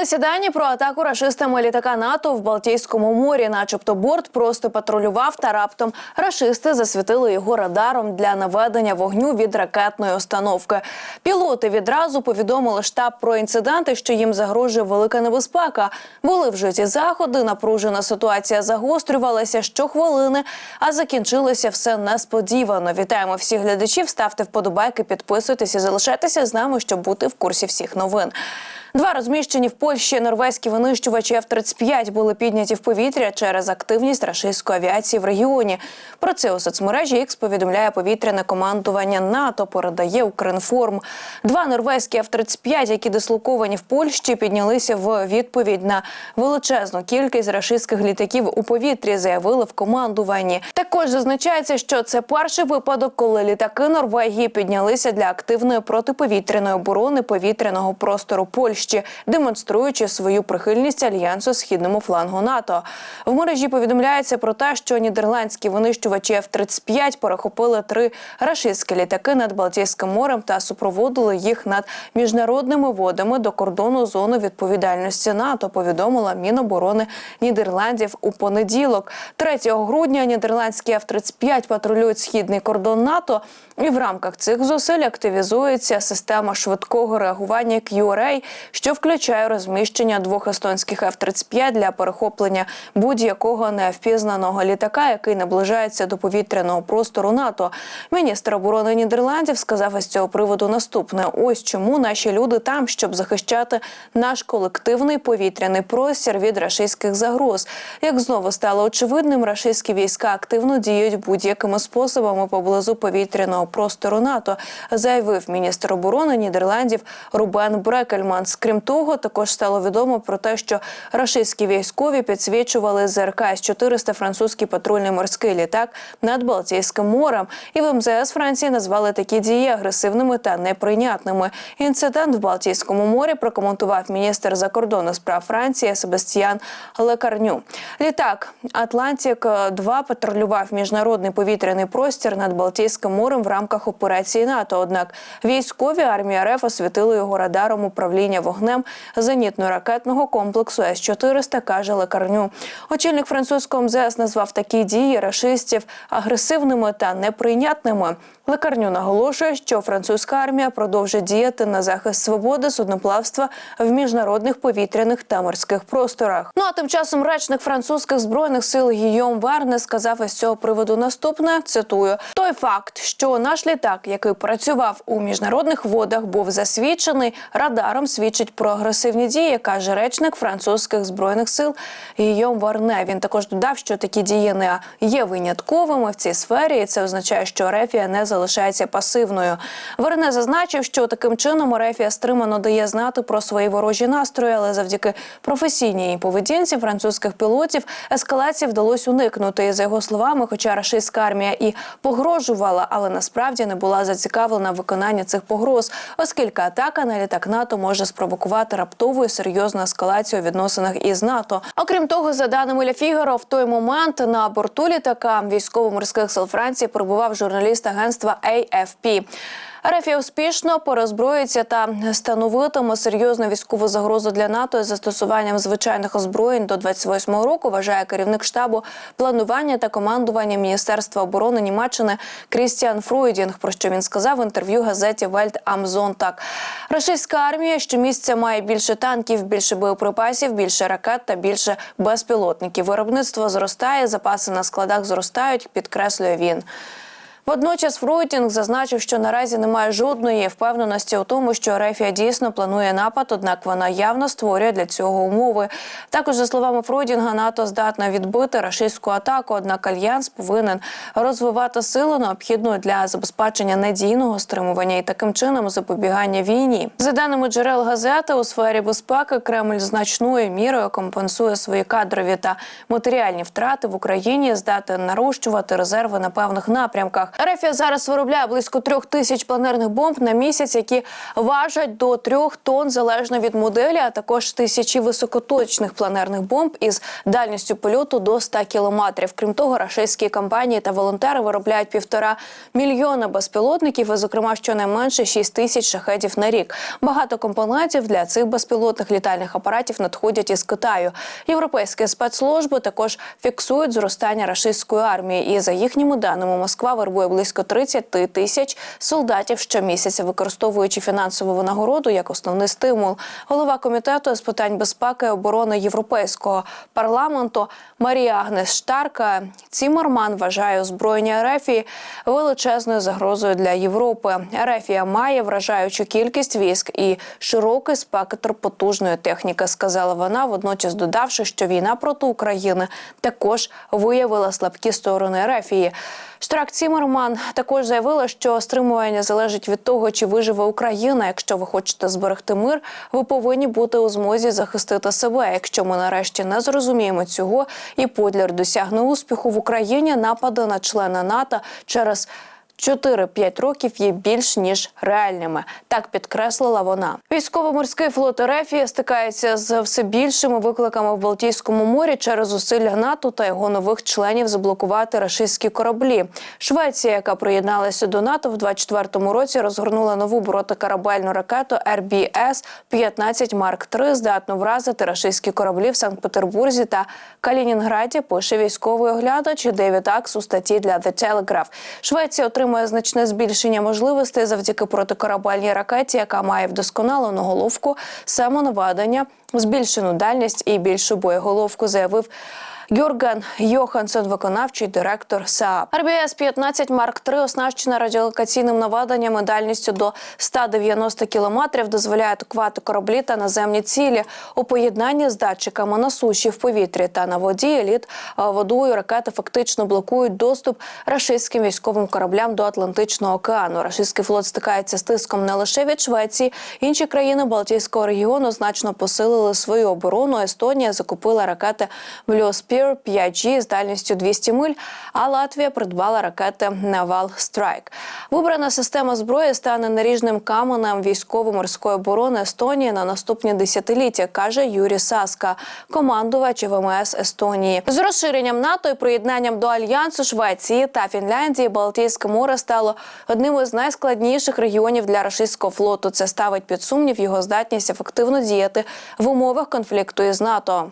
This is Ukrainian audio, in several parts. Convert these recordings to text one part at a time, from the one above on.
З'явилися дані про атаку рашистами літака НАТО в Балтійському морі, начебто борт просто патрулював та раптом рашисти засвітили його радаром для наведення вогню від ракетної установки. Пілоти відразу повідомили штаб про інциденти, що їм загрожує велика небезпека. Були вжиті заходи, напружена ситуація загострювалася щохвилини, а закінчилося все несподівано. Вітаємо всіх глядачів. Ставте вподобайки, підписуйтесь і залишайтеся з нами, щоб бути в курсі всіх новин. Два розміщені в Польщі норвезькі винищувачі F-35 були підняті в повітря через активність рашистської авіації в регіоні. Про це у соцмережі X повідомляє повітряне командування НАТО. Передає Укрінформ. Два норвезькі F-35, які дислоковані в Польщі, піднялися в відповідь на величезну кількість рашистських літаків у повітрі. Заявили в командуванні. Також зазначається, що це перший випадок, коли літаки Норвегії піднялися для активної протиповітряної оборони повітряного простору Польщі, демонструючи свою прихильність альянсу східному флангу НАТО. В мережі повідомляється про те, що нідерландські винищувачі F-35 перехопили три рашистські літаки над Балтійським морем та супроводили їх над міжнародними водами до кордону зони відповідальності НАТО. Повідомила Міноборони Нідерландів у понеділок. 3 грудня нідерландські F-35 патрулюють східний кордон НАТО. І в рамках цих зусиль активізується система швидкого реагування QRA, що включає розміщення двох естонських F-35 для перехоплення будь-якого невпізнаного літака, який наближається до повітряного простору НАТО. Міністр оборони Нідерландів сказав із цього приводу наступне: ось чому наші люди там, щоб захищати наш колективний повітряний простір від рашистських загроз. Як знову стало очевидним, рашистські війська активно діють будь-якими способами поблизу повітряного простору НАТО, заявив міністр оборони Нідерландів Рубен Брекельманс. Крім того, також стало відомо про те, що рашистські військові підсвічували ЗРК С-400 французький патрульний морський літак над Балтійським морем. І в МЗС Франції назвали такі дії агресивними та неприйнятними. Інцидент в Балтійському морі прокоментував міністр закордонних справ Франції Себастьян Лекарню. Літак Атлантик 2 патрулював міжнародний повітряний простір над Балтійським морем в рамках операції НАТО. Однак військові армії РФ освітили його радаром управління вогнем зенітно-ракетного комплексу С-400, каже Лекарню. Очільник французького МЗС назвав такі дії рашистів агресивними та неприйнятними. Лекарню наголошує, що французька армія продовжить діяти на захист свободи судноплавства в міжнародних повітряних та морських просторах. Ну а тим часом речник французьких збройних сил Гійом Верне сказав із цього приводу наступне: цитую: той факт, що наш літак, який працював у міжнародних водах, був засвідчений радаром, свідчить про агресивні дії, каже речник французьких збройних сил Гійом Варне. Він також додав, що такі дії не є винятковими в цій сфері, і це означає, що Рефія не залишається пасивною. Верне зазначив, що таким чином Рефія стримано дає знати про свої ворожі настрої, але завдяки професійній поведінці французьких пілотів ескалації вдалося уникнути. І за його словами, хоча рашистська армія і погрожувала, але насправді не була зацікавлена в виконанні цих погроз, оскільки атака на літак НАТО може спровокувати раптову і серйозну ескалацію у відносинах із НАТО. Окрім того, за даними Ля Фігаро, в той момент на борту літака військово-морських сил Франції перебував журналіст агентства AFP. Рефія успішно порозброїться та становитиме серйозну військову загрозу для НАТО із застосуванням звичайних озброєнь до 28-го року. Вважає керівник штабу планування та командування Міністерства оборони Німеччини Крістіан Фройдінг. Про що він сказав в інтерв'ю газеті Вельт Амзон. Так рашистська армія щомісяця має більше танків, більше боєприпасів, більше ракет та більше безпілотників. Виробництво зростає, запаси на складах зростають. Підкреслює він. Водночас Фройтінг зазначив, що наразі немає жодної впевненості у тому, що Рефія дійсно планує напад, однак вона явно створює для цього умови. Також за словами Фройдінга, НАТО здатна відбити рашистську атаку. Однак альянс повинен розвивати силу необхідну для забезпечення надійного стримування і таким чином запобігання війні. За даними джерел газети у сфері безпеки, Кремль значною мірою компенсує свої кадрові та матеріальні втрати в Україні, здатен нарощувати резерви на певних напрямках. Рефія зараз виробляє близько трьох тисяч планерних бомб на місяць, які важать до трьох тонн залежно від моделі, а також тисячі високоточних планерних бомб із дальністю польоту до 100 кілометрів. Крім того, рашистські компанії та волонтери виробляють півтора мільйона безпілотників, і, зокрема, щонайменше 6 тисяч шахедів на рік. Багато компонентів для цих безпілотних літальних апаратів надходять із Китаю. Європейські спецслужби також фіксують зростання рашистської армії. І за їхніми даними, Москва вербує близько 30 тисяч солдатів щомісяця, використовуючи фінансову винагороду як основний стимул. Голова комітету з питань безпеки і оборони Європейського парламенту Марія Агнес Штарка Цімерман вважає озброєння Ерефії величезною загрозою для Європи. Ерефія має вражаючу кількість військ і широкий спектр потужної техніки, сказала вона, водночас додавши, що війна проти України також виявила слабкі сторони Ерефії. Штрак Цімерман також заявила, що стримування залежить від того, чи виживе Україна. Якщо ви хочете зберегти мир, ви повинні бути у змозі захистити себе. Якщо ми нарешті не зрозуміємо цього, і Подлер досягне успіху в Україні, напади на члена НАТО через 4-5 років є більш ніж реальними. Так підкреслила вона. Військово-морський флот РФ стикається з все більшими викликами в Балтійському морі через зусилля НАТО та його нових членів заблокувати рашистські кораблі. Швеція, яка приєдналася до НАТО в 24-му році, розгорнула нову протикорабельну ракету RBS 15 Марк 3 здатну вразити рашистські кораблі в Санкт-Петербурзі та Калінінграді. Пише військовий оглядач Девід Акс у статті для The Telegraph. Швеція отримує значне збільшення можливостей завдяки протикорабельній ракеті, яка має вдосконалену головку, самонаведення, збільшену дальність і більшу боєголовку, заявив. Юрген Йоханссон, виконавчий директор СААП. РБС 15 Марк 3 оснащена радіолокаційним наведенням і дальністю до 190 кілометрів, дозволяє атакувати кораблі та наземні цілі у поєднанні з датчиками на суші в повітрі та на воді. Лід водою ракети фактично блокують доступ рашистським військовим кораблям до Атлантичного океану. Рашистський флот стикається з тиском не лише від Швеції. Інші країни Балтійського регіону значно посилили свою оборону. Естонія закупила ракети Блюспір 5G з дальністю 200 миль. А Латвія придбала ракети Naval Strike. Вибрана система зброї стане наріжним каменем військово-морської оборони Естонії на наступні десятиліття, каже Юрій Саска, командувач ВМС Естонії. З розширенням НАТО і приєднанням до альянсу Швеції та Фінляндії Балтійське море стало одним із найскладніших регіонів для рашистського флоту. Це ставить під сумнів його здатність ефективно діяти в умовах конфлікту із НАТО.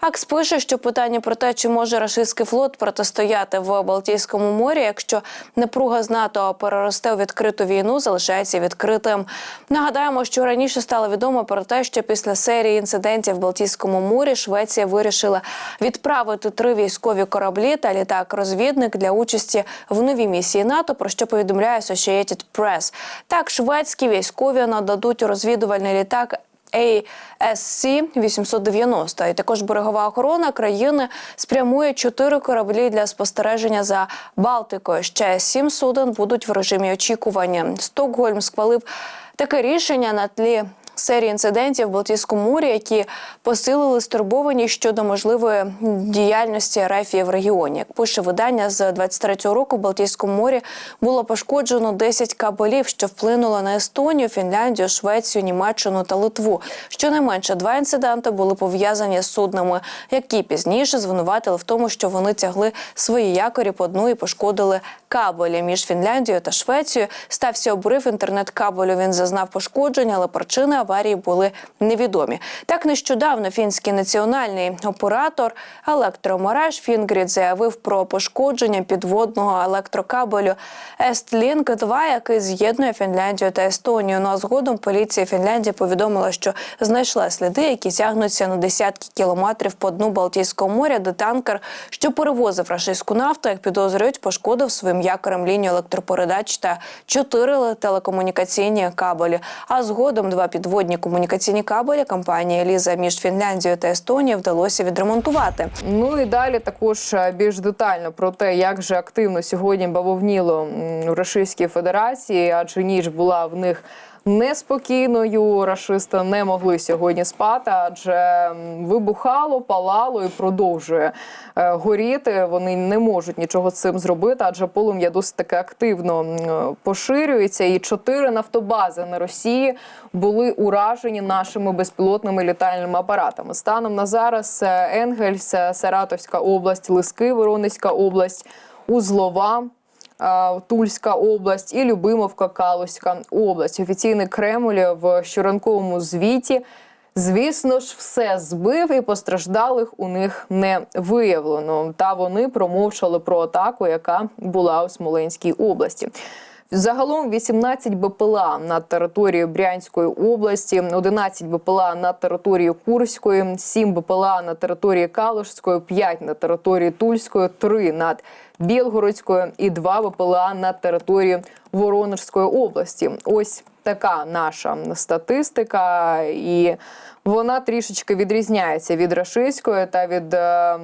Акс пише, що питання про те, чи може рашистський флот протистояти в Балтійському морі, якщо напруга з НАТО переросте у відкриту війну, залишається відкритим. Нагадаємо, що раніше стало відомо про те, що після серії інцидентів в Балтійському морі Швеція вирішила відправити три військові кораблі та літак-розвідник для участі в новій місії НАТО. Про що повідомляє Associated Press. Так, шведські військові нададуть розвідувальний літак. ASC 890 і також берегова охорона країни спрямує чотири кораблі для спостереження за Балтикою. Ще сім суден будуть в режимі очікування. Стокгольм схвалив таке рішення на тлі. Серії інцидентів в Балтійському морі, які посилили стурбованість щодо можливої діяльності РФ в регіоні. Як пише видання з 23-го року, в Балтійському морі було пошкоджено 10 кабелів, що вплинуло на Естонію, Фінляндію, Швецію, Німеччину та Литву. Щонайменше два інциденти були пов'язані з суднами, які пізніше звинуватили в тому, що вони тягли свої якорі по дну і пошкодили кабелі між Фінляндією та Швецією. Стався обрив інтернет-кабелю. Він зазнав пошкодження, але причини аварії були невідомі. Так нещодавно фінський національний оператор електромереж Фінгрід заявив про пошкодження підводного електрокабелю Естлінк 2 який з'єднує Фінляндію та Естонію. Ну а згодом поліція Фінляндії повідомила, що знайшла сліди, які тягнуться на десятки кілометрів по дну Балтійського моря, де танкер, що перевозив рашистську нафту, як підозрюють, пошкодив своїм якорем лінію електропередач та чотири телекомунікаційні кабелі. А згодом два підводні комунікаційні кабелі компанії Ліза між Фінляндією та Естонією вдалося відремонтувати. Ну і далі також е, більш детально про те, як же активно сьогодні бавовніло у Російській Федерації, адже ніч була в них неспокійною. Рашисти не могли сьогодні спати, адже вибухало, палало і продовжує е, горіти. Вони не можуть нічого з цим зробити, адже полум'я досить таки активно поширюється. І чотири нафтобази на Росії були уражені нашими безпілотними літальними апаратами. Станом на зараз е, Енгельс, е, Саратовська область, Лиски, Воронезька область, Узлова. Тульська область і Любимовка Калузька область. Офіційний Кремль в щоранковому звіті. Звісно ж, все збив і постраждалих у них не виявлено. Та вони промовчали про атаку, яка була у Смоленській області. Загалом 18 БПЛА на території Брянської області, 11 БПЛА на території Курської, 7 БПЛА на території Калужської, 5 на території Тульської, 3 над Білгородською і 2 БПЛА на території Воронежської області. Ось така наша статистика, і вона трішечки відрізняється від рашистської та від. е,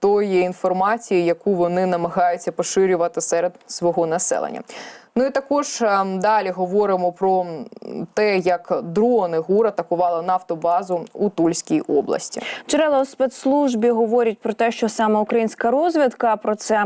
Тої інформації, яку вони намагаються поширювати серед свого населення. Ну і також е, далі говоримо про те, як дрони ГУР атакували нафтобазу у Тульській області. Джерела у спецслужбі говорять про те, що саме українська розвідка про це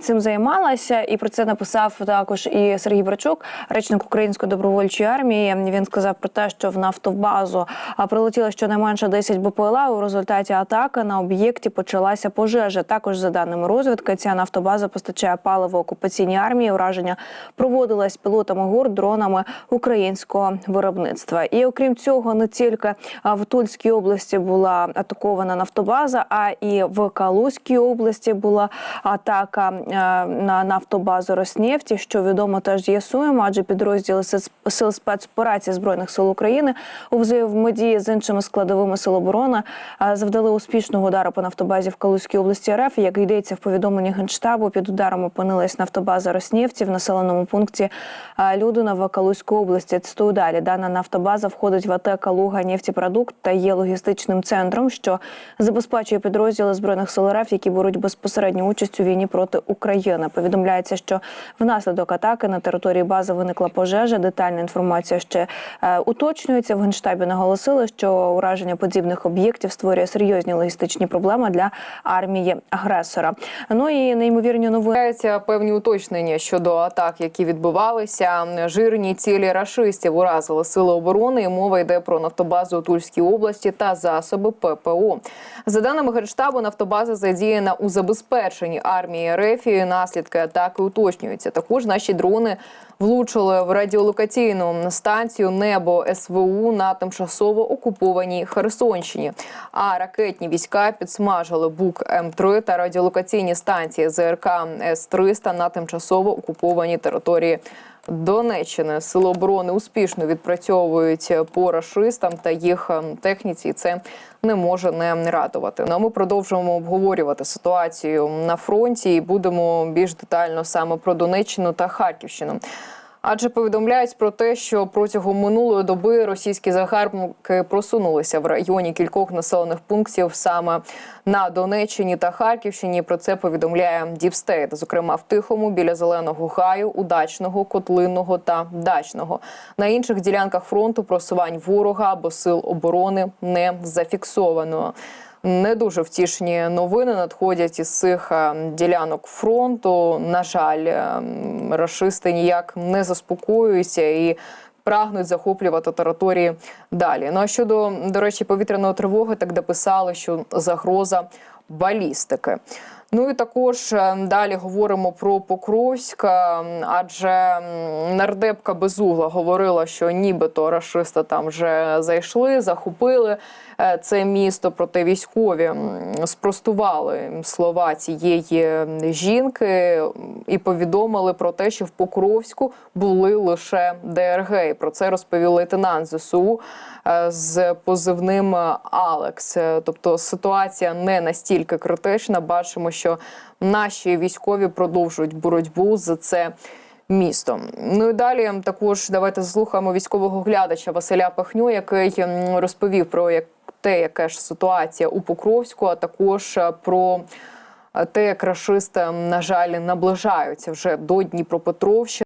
цим займалася, і про це написав також і Сергій Брачук, речник української добровольчої армії. Він сказав про те, що в нафтобазу прилетіло щонайменше 10 БПЛА. У результаті атаки на об'єкті почалася пожежа. Також за даними розвідки, ця нафтобаза постачає паливо окупаційній армії. Ураження проводилось пілотами ГУР дронами українського виробництва. І окрім цього, не тільки в Тульській області була атакована нафтобаза, а і в Калузькій області була атака е, на нафтобазу Роснефті, що відомо теж з'ясуємо, адже підрозділи сил спецоперації збройних сил України у взаємодії з іншими складовими сил оборони е, завдали успішного удару по нафтобазі в Калузькій області РФ. Як йдеться в повідомленні генштабу, під ударом опинилась нафтобаза Роснефті в населеному пункті е, Людина в Калузькій області. Цитую далі. Дана нафтобаза входить в АТ Калуга нефтепродукт та є логістичним центром, що забезпечує підрозділи збройних сил РФ, які беруть безпосередню участь у війні проти України. Повідомляється, що внаслідок атаки на території бази виникла пожежа. Детальна інформація ще е, уточнюється. В генштабі наголосили, що ураження подібних об'єктів створює серйозні логістичні проблеми для армії агресора. Ну і неймовірні новини. Певні уточнення щодо атак, які відбувалися. Жирні цілі рашистів уразили сили оборони. І мова йде про нафтобазу у Тульській області та засоби ППО. За даними Генштабу, нафтобаза задіяна у забезпеченні армії РФ. Наслідки атаки уточнюються. Також наші дрони влучили в радіолокаційну станцію небо СВУ на тимчасово окупованій Херсонщині. А ракетні війська підсмажили бук М3 та радіолокаційні станції ЗРК С-300 на тимчасово окупованій території. Донеччини сили оборони успішно відпрацьовують по рашистам та їх ем, техніці. Це не може не радувати. Ну а ми продовжуємо обговорювати ситуацію на фронті і будемо більш детально саме про Донеччину та Харківщину. Адже повідомляють про те, що протягом минулої доби російські загарбники просунулися в районі кількох населених пунктів саме на Донеччині та Харківщині. Про це повідомляє Діпстейт, зокрема в Тихому, біля зеленого гаю, удачного, котлинного та дачного. На інших ділянках фронту просувань ворога або сил оборони не зафіксовано. Не дуже втішні новини надходять із цих е, ділянок фронту. На жаль, е, рашисти ніяк не заспокоюються і прагнуть захоплювати території далі. Ну а щодо до речі, повітряної тривоги, так де писали, що загроза балістики. Ну і також е, далі говоримо про Покровськ, е, адже нардепка Безугла говорила, що нібито рашисти там вже зайшли, захопили е, це місто. Проте військові спростували слова цієї жінки і повідомили про те, що в Покровську були лише ДРГ. І про це розповів лейтенант ЗСУ е, з позивним Алекс. Тобто ситуація не настільки критична. Бачимо, що наші військові продовжують боротьбу за це. Місто. Ну і далі також давайте заслухаємо військового глядача Василя Пахню, який розповів про як те, яка ж ситуація у Покровську, а також е, про е, те, як рашисти, на жаль, наближаються вже до Дніпропетровщини.